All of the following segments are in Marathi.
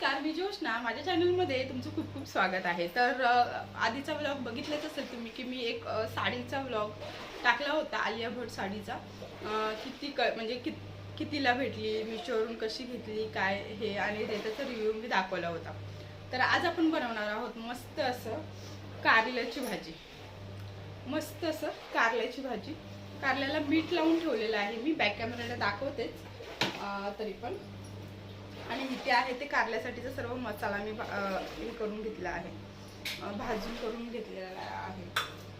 नमस्कार मी जोशना माझ्या चॅनलमध्ये तुमचं खूप खूप स्वागत आहे. तर आधीचा व्लॉग बघितलंच असेल तुम्ही की मी एक साडीचा व्लॉग टाकला होता आलिया भट साडीचा. किती क म्हणजे कि कितीला भेटली मिशोवरून कशी घेतली काय हे आणि त्याचा रिव्ह्यू मी दाखवला होता. तर आज आपण बनवणार आहोत मस्त असं कारल्याची भाजी. मस्त असं कारल्याची भाजी. कारल्याला मीठ लावून ठेवलेलं आहे. मी बॅक कॅमेऱ्याला दाखवतेच. तरी पण. आणि इथे आहे ते कारल्यासाठीचा सर्व मसाला मी भा- हे करून घेतला आहे. भाजून करून घेतलेला आहे.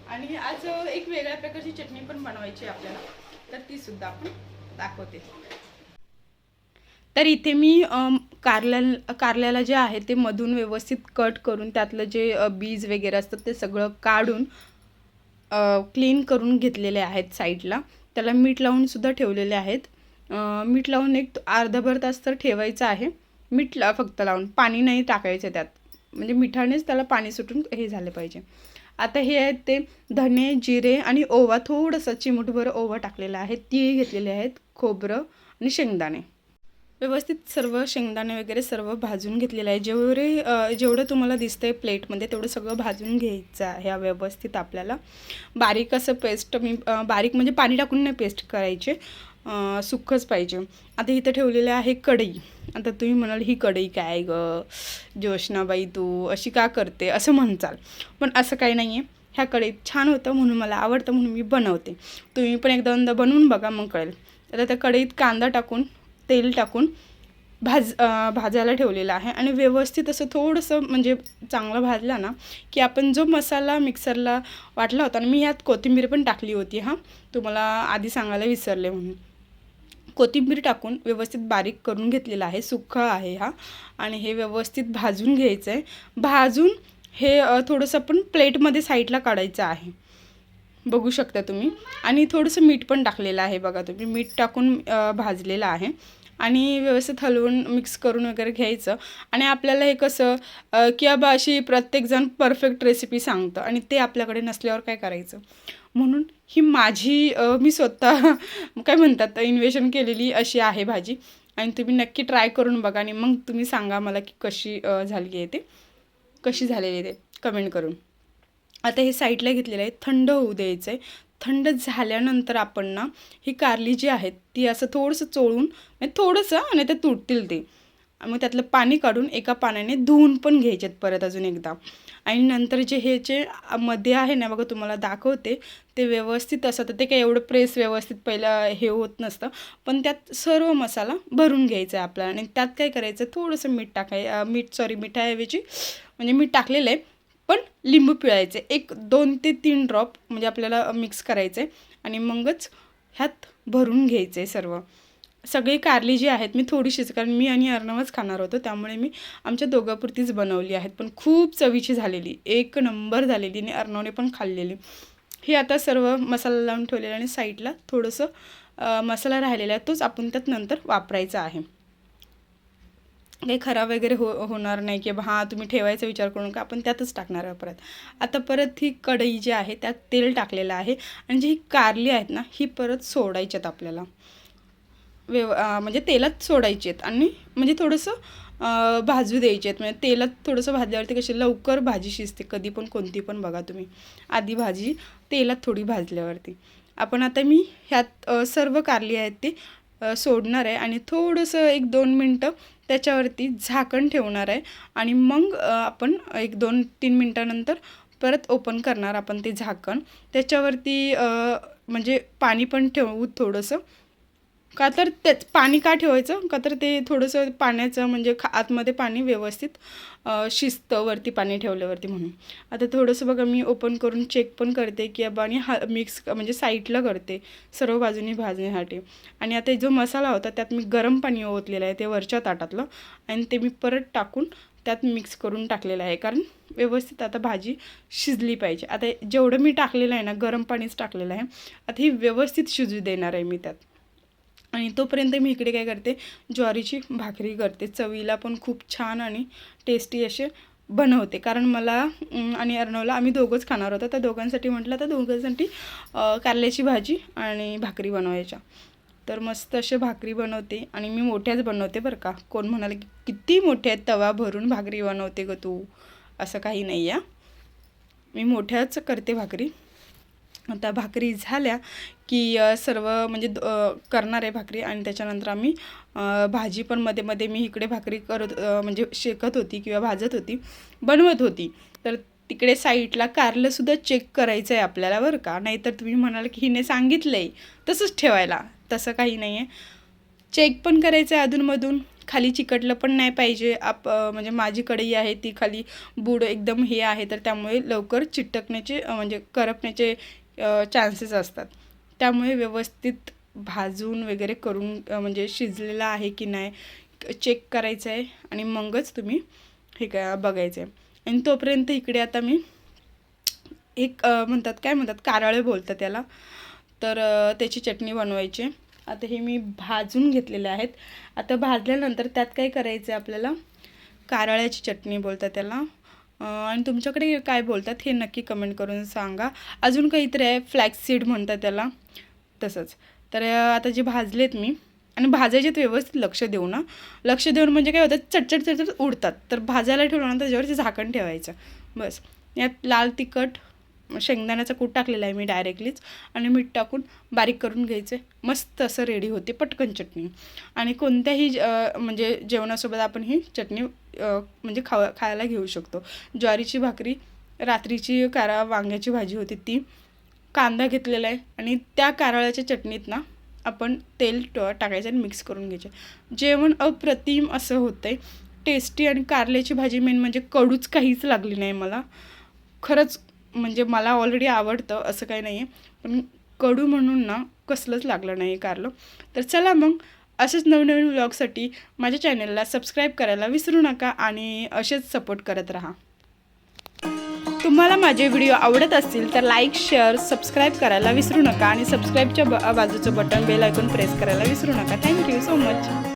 आणि आज एक वेगळ्या प्रकारची चटणी पण बनवायची आपल्याला. तर ती सुद्धा आपण दाखवते. तर इथे मी कारल्या कारल्याला जे आहे ते मधून व्यवस्थित कट करून त्यातलं जे बीज वगैरे असतं ते सगळं काढून क्लीन करून घेतलेले आहेत साईडला. त्याला मीठ लावून सुद्धा ठेवलेले आहेत. मीठ लावून एक अर्धभर तास तर ठेवायचं आहे. मीठ ला फक्त लावून. पाणी नाही टाकायचं त्यात. म्हणजे मिठानेच त्याला पाणी सुटून हे झालं पाहिजे. आता हे आहेत ते धने जिरे आणि ओवा. थोडंसं चिमूटभर ओवा टाकलेला आहे. तीळ घेतलेले आहेत. खोबरं आणि शेंगदाणे. व्यवस्थित सर्व शेंगदाणे वगैरे सर्व भाजून घेतलेलं आहे. जेवढे जेवढं तुम्हाला दिसतंय प्लेटमध्ये तेवढं सगळं भाजून घ्यायचं आहे. व्यवस्थित आपल्याला. बारीक असं पेस्ट मी बारीक म्हणजे पाणी टाकून नाही पेस्ट करायचे. अ, पाहिजे. आता इथं ठेवलेलं आहे कढई. आता तुम्ही म्हणाल ही कढई काय ग? जोशनाबाई तू अशी का करते? असं म्हणचाल पण असं काही नाही आहे ह्या कढईत छान होतं म्हणून मला आवडतं म्हणून मी बनवते. तुम्ही पण एकदा दोनदा बनवून बघा मग कळेल. आता त्या कढईत कांदा टाकून तेल टाकून भाज भाजायला ठेवलेलं आहे. आणि व्यवस्थित असं थोडंसं म्हणजे चांगलं भाजला ना की आपण जो मसाला मिक्सरला वाटला होता आणि मी यात कोथिंबीर पण टाकली होती हां. तुम्हाला आधी सांगायला विसरले म्हणून. कोथिंबीर टाकून व्यवस्थित बारीक करून घेतलेला आहे सुक्का आहे हा. आणि हे व्यवस्थित भाजून घ्यायचं आहे. भाजून हे थोडंसं पण प्लेटमध्ये साईडला काढायचं आहे. बघू शकता तुम्ही. आणि थोडंसं मीठ पण टाकलेलं आहे बघा तुम्ही. मीठ टाकून भाजलेलं आहे. आणि व्यवस्थित हलवून मिक्स करून वगैरे घ्यायचं. आणि आपल्याला हे कसं की बा अशी प्रत्येकजण परफेक्ट रेसिपी सांगतं आणि ते आपल्याकडे नसल्यावर काय करायचं? म्हणून ही माझी मी स्वतः काय म्हणतात इन्व्हेशन केलेली अशी आहे भाजी. आणि तुम्ही नक्की ट्राय करून बघा आणि मग तुम्ही सांगा मला की कशी झाली आहे ते. कशी झालेली आहे ते. कमेंट करून. आता हे साईडला घेतलेलं आहे थंड होऊ द्यायचं आहे थंड झाल्यानंतर आपण ना ही कारली जी आहेत ती असं थोडंसं चोळून म्हणजे थोडंसं आणि ते तुटतील ते. मग त्यातलं पाणी काढून एका पाण्याने धुवून पण घ्यायचेत परत अजून एकदा. आणि नंतर जे हे जे मध्ये आहे ना बघा तुम्हाला दाखवते ते व्यवस्थित असं तर ते काही एवढं प्रेस व्यवस्थित पहिलं हे होत नसतं पण त्यात सर्व मसाला भरून घ्यायचा आहे आपल्याला. आणि त्यात काय करायचं थोडंसं मीठ टाकाय मीठ सॉरी मिठाऐवजी म्हणजे मीठ टाकलेलं आहे पण लिंबू पिळायचे. एक दोन ते तीन ड्रॉप म्हणजे आपल्याला मिक्स करायचे. आणि मगच ह्यात भरून घ्यायचे सर्व. सगळी कारली जी आहेत मी थोडीशीच कारण मी आणि अर्णवच खाणार होतो. त्यामुळे मी आमच्या दोघापुरतीच बनवली आहेत. पण खूप चवीची झालेली. एक नंबर झालेली आणि अर्णवने पण खाल्लेली. हे आता सर्व मसाला लावून ठेवलेला आणि साईडला थोडंसं मसाला राहिलेला आहे. तोच आपण त्यात नंतर वापरायचा आहे. काही खराब वगैरे हो होणार नाही की हां तुम्ही ठेवायचा विचार करू नका आपण त्यातच टाकणार आहे परत. आता परत ही कढई जी आहे त्यात तेल टाकलेलं आहे. आणि जी ही कारली आहेत ना ही परत सोडायच्यात आपल्याला. व्यव म्हणजे तेलात सोडायची आहेत आणि म्हणजे थोडंसं भाजू द्यायचे आहेत. म्हणजे तेलात थोडंसं भाजल्यावरती कशी लवकर भाजी शिजते. कधी पण कोणती पण बघा तुम्ही. आधी भाजी तेलात थोडी भाजल्यावरती. आपण आता मी ह्यात सर्व कारली आहेत ती सोडणार आहे आणि थोडंसं एक दोन मिनटं त्याच्यावरती झाकण ठेवणार आहे. आणि मग आपण एक दोन तीन मिनटानंतर परत ओपन करणार आपण ते झाकण. त्याच्यावरती म्हणजे पाणी पण ठेवू थोडंसं. का तर त्याच पाणी का ठेवायचं? का तर ते थोडंसं पाण्याचं म्हणजे खा आतमध्ये पाणी व्यवस्थित शिजतं वरती पाणी ठेवल्यावरती म्हणून. आता थोडंसं बघा मी ओपन करून चेक पण करते की बाबा आणि हा मिक्स म्हणजे साईडला करते सर्व बाजूनी भाजण्यासाठी. आणि आता जो मसाला होता त्यात मी गरम पाणी ओतलेलं आहे ते वरच्या ताटातलं. आणि ते मी परत टाकून त्यात मिक्स करून टाकलेलं आहे. कारण व्यवस्थित आता भाजी शिजली पाहिजे. आता जेवढं मी टाकलेलं आहे ना गरम पाणीच टाकलेलं आहे. आता ही व्यवस्थित शिजू देणार आहे मी त्यात. आणि तोपर्यंत मी इकडे काय करते ज्वारीची भाकरी करते. चवीला पण खूप छान आणि टेस्टी असे बनवते. कारण मला आणि अर्णवला आम्ही दोघंच खाणार होतो. त्या दोघांसाठी म्हटलं तर दोघांसाठी कारल्याची भाजी आणि भाकरी बनवायच्या. तर मस्त असे भाकरी बनवते आणि मी मोठ्याच बनवते बरं का. कोण म्हणाला की किती मोठ्या तवा भरून भाकरी बनवते ग तू? असं काही नाही आहे मी मोठ्याच करते भाकरी. आता भाकरी झाल्या की सर्व म्हणजे द- करणार आहे भाकरी आणि त्याच्यानंतर आम्ही भाजी पण मध्ये मध्ये मी इकडे भाकरी करत म्हणजे शेकत होती किंवा भाजत होती बनवत होती. तर तिकडे साईडला कारलंसुद्धा चेक करायचं आहे आपल्याला बरं का. नाहीतर तुम्ही म्हणाल की हिने सांगितलं आहे तसंच ठेवायला. तसं काही नाही आहे चेक पण करायचं आहे अधूनमधून. खाली चिकटलं पण नाही पाहिजे. आप म्हणजे माझी कढई आहे ती खाली बूड एकदम हे आहे तर त्यामुळे लवकर चिटकण्याचे म्हणजे करपण्याचे चान्सेस असतात. त्यामुळे व्यवस्थित भाजून वगैरे करून म्हणजे शिजलेलं आहे की नाही चेक करायचं आहे आणि मगच तुम्ही हे काय बघायचं आहे. आणि तोपर्यंत इकडे आता मी एक म्हणतात काय म्हणतात कारळे बोलतात त्याला. तर त्याची चटणी बनवायची आता हे मी भाजून घेतलेले आहेत. आता भाजल्यानंतर त्यात काय करायचं आहे आपल्याला? कारळ्याची चटणी बोलतात त्याला. आणि तुमच्याकडे काय बोलतात हे नक्की कमेंट करून सांगा. अजून काहीतरी आहे फ्लॅक्स सीड म्हणतात त्याला. तसंच. तर आता जे भाजलेत मी आणि भाजायच्यात व्यवस्थित लक्ष देऊ ना. लक्ष देऊन म्हणजे काय होतं चटचट चटचट उडतात. तर भाजायला ठेवलं ना त्याच्यावरती झाकण ठेवायचं. बस. यात लाल तिखट शेंगदाण्याचा कूट टाकलेला आहे मी डायरेक्टलीच आणि मीठ टाकून बारीक करून घ्यायचं. मस्त असं रेडी होते पटकन चटणी. आणि कोणत्याही म्हणजे जेवणासोबत आपण ही चटणी म्हणजे खा खायला घेऊ शकतो. ज्वारीची भाकरी रात्रीची कारा वांग्याची भाजी होती ती कांदा घेतलेला आहे आणि त्या कारळाच्या चटणीत ना आपण तेल ट- टाकायचं आणि मिक्स करून घ्यायचे. जेवण अप्रतिम असं होतं आहे टेस्टी आणि कारल्याची भाजी मेन म्हणजे कडूच काहीच लागली नाही मला. खरंच म्हणजे मला ऑलरेडी आवडतं असं काही नाही आहे पण कडू म्हणून ना कसलंच लागलं नाही कारलं. तर चला मग असेच नवनवीन व्लॉगसाठी माझ्या चॅनलला सबस्क्राईब करायला विसरू नका आणि असेच सपोर्ट करत राहा. तुम्हाला माझे व्हिडिओ आवडत असतील तर लाईक शेअर सबस्क्राईब करायला विसरू नका आणि सबस्क्राईबच्या ब बाजूचं बटन बेल ऐकून प्रेस करायला विसरू नका. Thank you so much